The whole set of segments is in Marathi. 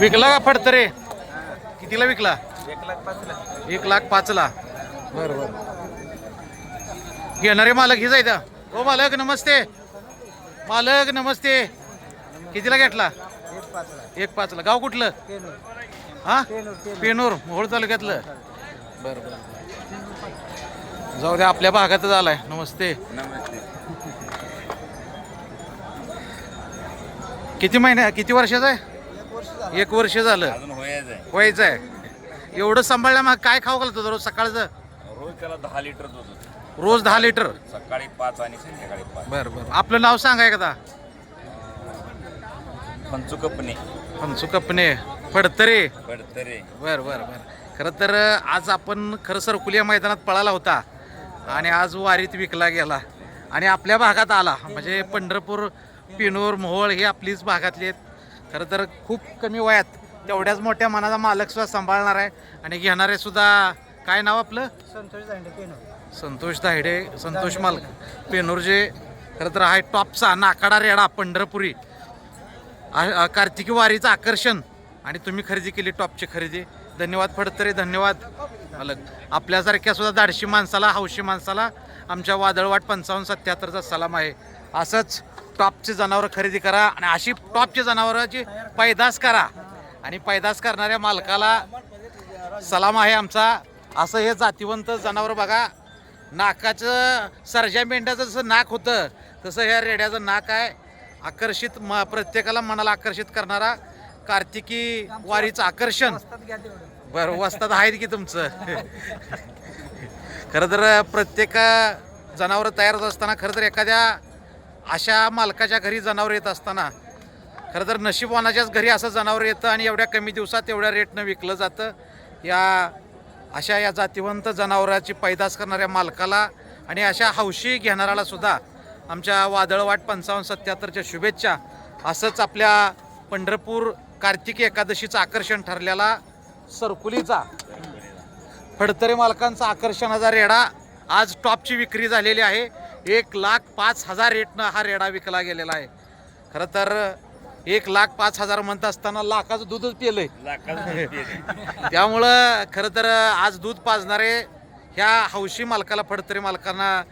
विकला का फडत रे कितीला विकला? एक लाख पाचला एक लाख पाचला. घेणारे मालक हे जायचं. हो मालक नमस्ते. मालक नमस्ते. कितीला घेतला? एक पाचला. गाव कुठलं? हा? पेनूर मोहोळ तालुक्यातलं. बरं बरं जाऊ द्या आपल्या भागातच आलाय नमस्ते. नमस्ते किती महिन्या किती वर्षाचा आहे? एक वर्ष झालं. व्हायचं आहे एवढं सांभाळल्या मग काय खाऊ घालतो रोज सकाळचं? रोज त्याला दहा लिटर रोज दहा लिटर? सकाळी पाच आणि संध्याकाळी पाच. बरं बरं. आपलं नाव सांगा एकदा. पंचू कपने फडतरे कडतरे बर बर बर. खरं तर आज आपण खरं सरकुली या मैदानात पळाला होता. आणि आज वारीत विकला गेला. आणि आपल्या भागात आला. म्हणजे पंढरपूर पिनूर मोहोळ हे आपलीच भागातली आहेत. खरं तर खूप कमी वयात तेवढ्याच मोठ्या मनाचा मालक सुद्धा सांभाळणार आहे. आणि घेणारे सुद्धा काय नाव आपलं? संतोष दांडे पेनूर. संतोष दाहिडे संतोष मालक. पेनूरजे खरं तर हा टॉपचा नाकाडा रेडा पंढरपुरी. कार्तिकी वारीचं आकर्षण. आणि तुम्ही खरेदी केली टॉपची खरेदी. धन्यवाद फडतरे धन्यवाद. अलग. आपल्यासारख्या सुद्धा धाडशी माणसाला हौशी माणसाला आमच्या वादळवाट पंचावन्न सत्याहत्तरचा सलाम आहे. असंच टॉपचे जनावरं खरेदी करा आणि अशी टॉपची जनावरांची पैदास करा. आणि पैदास करणाऱ्या मालकाला सलाम आहे आमचा. असं हे जातीवंत जनावर बघा. नाकाचं सरजा मेंढ्याचं जसं नाक होतं तसं ह्या रेड्याचं नाक आहे. आकर्षित म प्रत्येकाला मनाला आकर्षित करणारा कार्तिकी वारीचं आकर्षण. बरं वस्तात आहेत की तुमचं? खरं तर प्रत्येक जनावरं तयार होत असताना खरं तर एखाद्या अशा मालकाच्या घरी जनावर येत असताना खरं तर नशीबवानाच्याच घरी असं जनावर येतं आणि एवढ्या कमी दिवसात एवढ्या रेटनं विकलं जातं. या अशा या जातीवंत जनावराची पैदास करणाऱ्या मालकाला आणि अशा हौशी घेणाऱ्याला सुद्धा आमच्या वादळवाट पंचावन्न सत्याहत्तरच्या शुभेच्छा. असंच आपल्या पंढरपूर कार्तिकी एकादशीचं आकर्षण ठरलेला सरकुलीचा फडतरे मालकांचा आकर्षणाचा रेडा आज टॉपची विक्री झालेली आहे. एक लाख पाच हजार रेटनं हा रेडा विकला गेलेला आहे. खरं तर एक लाख पाच हजार म्हणत असताना लाखाचं दूधच पिलंय त्यामुळं खरं तर आज दूध पाजणारे ह्या हौशी मालकाला फडतरे मालकांना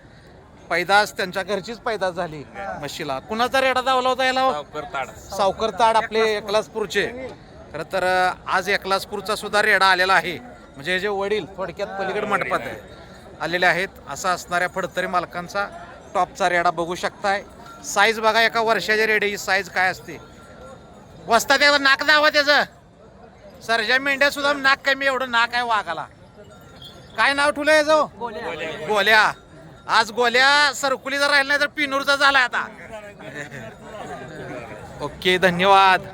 पैदास त्यांच्या घरचीच पैदास झाली म्हशीला. कुणाचा रेडा दावला होता याला? हो? सावकर ताड. सावकर ताड आपले एकलासपूरचे. खरं तर आज एकलासपूरचा सुद्धा रेडा आलेला आहे. म्हणजे हे जे वडील थोडक्यात पलीकड मंडपात आहे आलेले आहेत असा असणाऱ्या फडतरी मालकांचा टॉपचा रेडा बघू शकताय. साईज बघा एका वर्षाच्या रेड्याची साईज काय असते. वस्ता त्याचं नाक दावा त्याचं. सरजा मेंढ्या सुद्धा नाक कमी एवढं नाक आहे वाघाला. काय नाव ठेवलंय जो गोल्या. आज गोल्या सरकुलीचा राहिला नाही तर पिनूरचा झाला आता. ओके धन्यवाद.